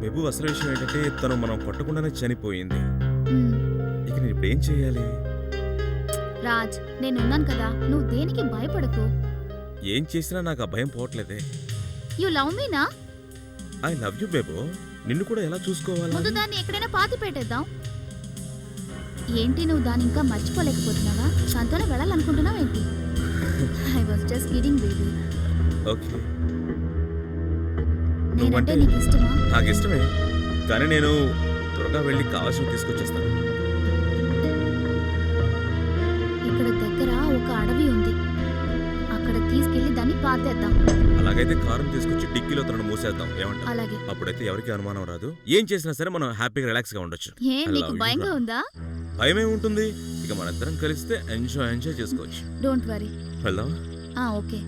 బెబు అసలు విషయం ఏంటంటే తను మనం కొట్టకుండానే చనిపోయింది. మ్మ్. ఇక నేను ఇప్పుడు ఏం చేయాలి? రాజ్ నేనున్నాను కదా నువ్వు దేనికి భయపడకు? ఏం చేసినా నాకు ఆ భయం పోవట్లేదే. You love Meena I love you Bebo. నిన్ను కూడా ఎలా చూసుకోవాలి? ముందు దాన్ని ఎక్కడైనా పాతి పెట్టేద్దాం. ఏంటి నువ్వు దాన్ని ఇంకా మర్చిపోలేకపోతున్నావా? తనతోనే వెళ్ళాలనుకుంటున్నావు ఏంటి I was just kidding baby okay నువ్వంటే- నీకు ఇష్టమా నాకు ఇష్టమే కానీ నేను త్వరగా వెళ్ళి కావాల్సిన తీసుకొచ్చేస్తాను. ఇక్కడ దగ్గర ఒక అడవి ఉంది. అక్కడ తీసుకెళ్ళి దాన్ని పాతేద్దాం. అలాగైతే కారుని తీసుకొచ్చి డిక్కీలో తనను మూసేద్దాం. ఏమంటా అలాగే. అప్పుడైతే ఎవరికి అనుమానం రాదు. ఏం చేసినా సరే మనం హ్యాపీగా రిలాక్స్గా ఉండొచ్చు. ఏ I నీకు love you, భయంగా. ఉందా? భయమే ఉంటుంది. ఇక మనిద్దరం కలిస్తే ఎంజాయ్ ఎంజాయ్ చేసుకోవచ్చు. డోంట్ వరీ వెళ్దాం ఆ ఓకే.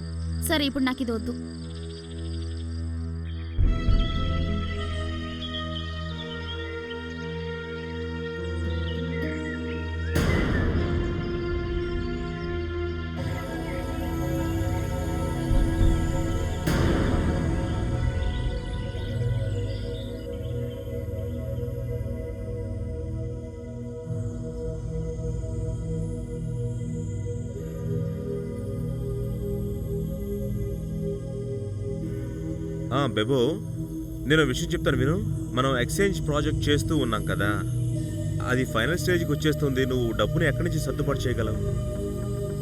సరే ఇప్పుడు నాకు ఇది వద్దు బెబో నేను విషయం చెప్తాను విను. మనం ఎక్స్చేంజ్ ప్రాజెక్ట్ చేస్తూ ఉన్నాం కదా. అది ఫైనల్ స్టేజ్కి వచ్చేస్తుంది. నువ్వు డబ్బుని ఎక్కడి నుంచి సర్దుబాటు చేయగలవు?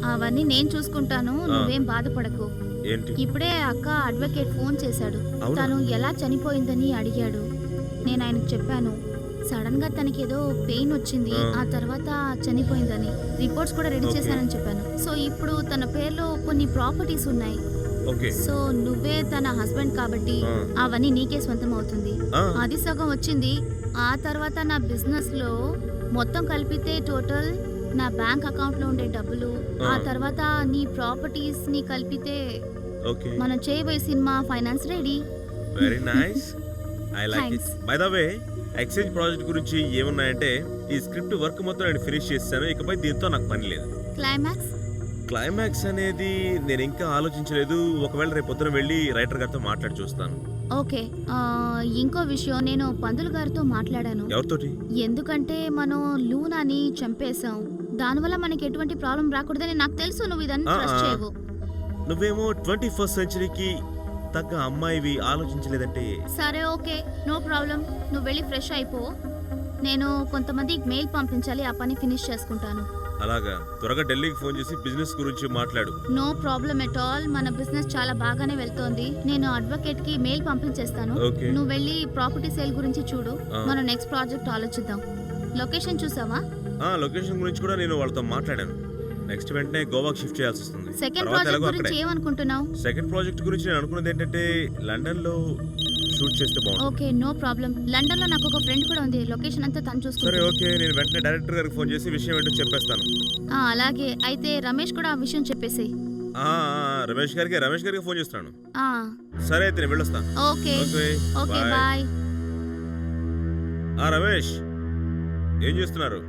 అవన్నీ నేను చూసుకుంటాను. నువ్వేం బాధపడకు. ఏంటి? ఇప్పుడే అక్క అడ్వకేట్ ఫోన్ చేశాడు? తను ఎలా చనిపోయిందని అడిగాడు. నేను ఆయనకు చెప్పాను. సడన్గా తనకి ఏదో పెయిన్ వచ్చింది. ఆ. తర్వాత చనిపోయిందని. రిపోర్ట్స్ కూడా రెడీ. చేశానని చెప్పాను. సో ఇప్పుడు తన పేరులో కొన్ని ప్రాపర్టీస్ ఉన్నాయి. సో నువ్వే తన హస్బెండ్ కాబట్టి. అవన్నీ నీకే సొంతం అవుతుంది. అది సగం వచ్చింది. ఆ తర్వాత నా బిజినెస్లో మొత్తం కలిపితే టోటల్ నా బ్యాంక్ అకౌంట్లో ఉండే డబ్బులు ఆ. తర్వాత నీ ప్రాపర్టీస్ని కలిపితే ఓకే. మనం చేయబోయే cinema finance ready. Very nice I like it. By the way exchange project గురించి ఏమున్నాయంటే ఈ స్క్రిప్ట్ వర్క్ మొత్తం నేను ఫినిష్ చేశాను ఇకపై దీంతో నాకు పని లేదు. క్లైమాక్స్ క్లైమాక్స్ అనేది నేను ఇంకా ఆలోచించలేదు. ఒకవేళ రేపు పొద్దున వెళ్ళి రైటర్ గారితో మాట్లాడి చూస్తాను. ఓకే. ఆ, ఇంకో విషయం నేను పందులు గారితో మాట్లాడాను. ఎవరితోటి? ఎందుకంటే మనం లూనాని చంపేశాం. దానివల్ల మనకి ఎటువంటి ప్రాబ్లం రాకూడదని నాకు తెలుసు. నువ్వు ఇదంతా ఆ, ట్రస్ట్ ఆ. చేయవు. నువ్వేమో ట్వంటీ ఫస్ట్ సెంచరీకి తగ్గ అమ్మాయివి ఆలోచించలేదంటే? సరే ఓకే. No problem. నువ్వు వెళ్ళి ఫ్రెష్ అయిపో. నేను కొంతమందికి మెయిల్ పంపించాలి ఆ పని ఫినిష్ చేసుకుంటాను. అలాగా? త్వరగా ఢిల్లీకి ఫోన్ చేసి బిజినెస్ గురించి మాట్లాడు. No problem at all. మన బిజినెస్ చాలా బాగానే వెళ్తోంది. నేను అడ్వకేట్కి మెయిల్ పంపించేస్తాను. నువ్వు వెళ్ళి ప్రాపర్టీ సేల్ గురించి చూడు. మనం నెక్స్ట్ ప్రాజెక్ట్ ఆలోచిద్దాం. లొకేషన్ చూసావా? ఆ లొకేషన్ గురించి కూడా నేను వాళ్ళతో మాట్లాడాను. నెక్స్ట్ వెంటనే గోవాకి షిఫ్ట్ చేయాల్సి వస్తుంది. సెకండ్ తర్వాత ప్రాజెక్ట్ ఎలాగో గురించి అక్కడే. ఏమనుకుంటున్నావు? సెకండ్ ప్రాజెక్ట్ గురించి నేను అనుకున్నది ఏంటంటే లండన్లో షూట్ చేస్తే బాగుంటుంది. Okay no problem. లండన్లో నాకు ఒక ఫ్రెండ్ కూడా ఉంది. లొకేషన్ అంతా తను సరే చూసుకుంటుంది ఓకే నేను వెంటనే డైరెక్టర్ గారికి ఫోన్ చేసి విషయం ఏంటో చెప్పేస్తాను. ఆ, అలాగే. అయితే రమేష్ కూడా ఆ విషయం చెప్పేసి ఆ, ఆ, రమేష్ గారికి రమేష్ గారికి ఫోన్ చేస్తున్నాను సరే అయితే నేను వెళ్ళొస్తా okay. Okay okay bye. Bye. ఆ రమేష్ ఏం చేస్తున్నారు?